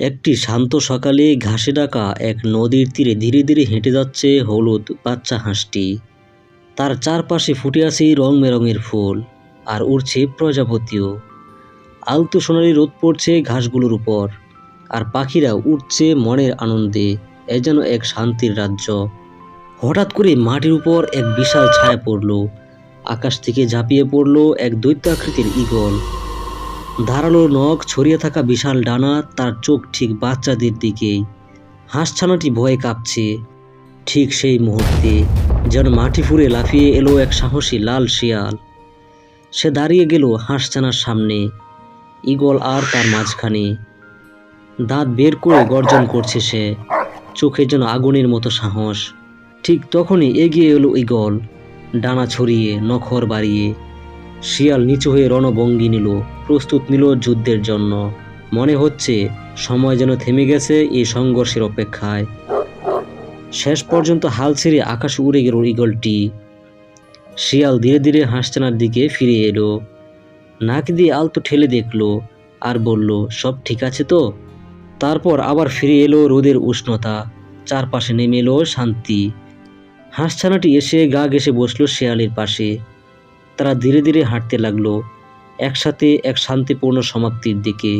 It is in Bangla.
একটি শান্ত সকালে ঘাসে ডাকা এক নদীর তীরে ধীরে ধীরে হেঁটে যাচ্ছে হলুদ বাচ্চা হাঁসটি। তার চারপাশে ফুটে আছে রং বেরঙের ফুল আর উড়ছে প্রজাপতিও। আলতো সোনালি রোদ পড়ছে ঘাসগুলোর উপর আর পাখিরা উঠছে মনের আনন্দে, এ যেন এক শান্তির রাজ্য। হঠাৎ করে মাটির উপর এক বিশাল ছায়া পড়ল। আকাশ থেকে ঝাঁপিয়ে পড়ল এক দৈত্যাকৃতির ঈগল। ধারালো নখ ছড়িয়ে থাকা বিশাল ডানা তার চোখ ঠিক বাচ্চাদের দিকেই হাঁসছানাটি ভয়ে কাঁপছে। ঠিক সেই মুহূর্তে যেন মাটি ফুঁড়ে লাফিয়ে এলো এক সাহসী লাল শিয়াল। সে দাঁড়িয়ে গেল হাঁসছানার সামনে। ঈগল আর তার মাঝখানে। দাঁত বের করে গর্জন করছে সে। চোখে যেন আগুনের মতো সাহস। ঠিক তখনই এগিয়ে এলো ঈগল। ডানা ছড়িয়ে, নখর বাড়িয়ে শিয়াল নিচু হয়ে রণভঙ্গি নিল, প্রস্তুত নিল যুদ্ধের জন্য। মনে হচ্ছে সময় যেন থেমে গেছে এই সংঘর্ষের অপেক্ষায়। শেষ পর্যন্ত হাল ছেড়ে আকাশে উড়ে গেল ঈগলটি। শিয়াল ধীরে ধীরে হাঁসছানার দিকে ফিরে এলো। নাক দিয়ে আলতো ঠেলে দেখল আর বলল, সব ঠিক আছে তো? তারপর আবার ফিরে এলো রোদের উষ্ণতা। চারপাশে নেমে এলো শান্তি। হাঁসছানাটি এসে গা ঘেসে বসল শেয়ালের পাশে। তারা ধীরে ধীরে হাঁটতে লাগল একসাথে এক শান্তিপূর্ণ সমাপ্তির দিকে।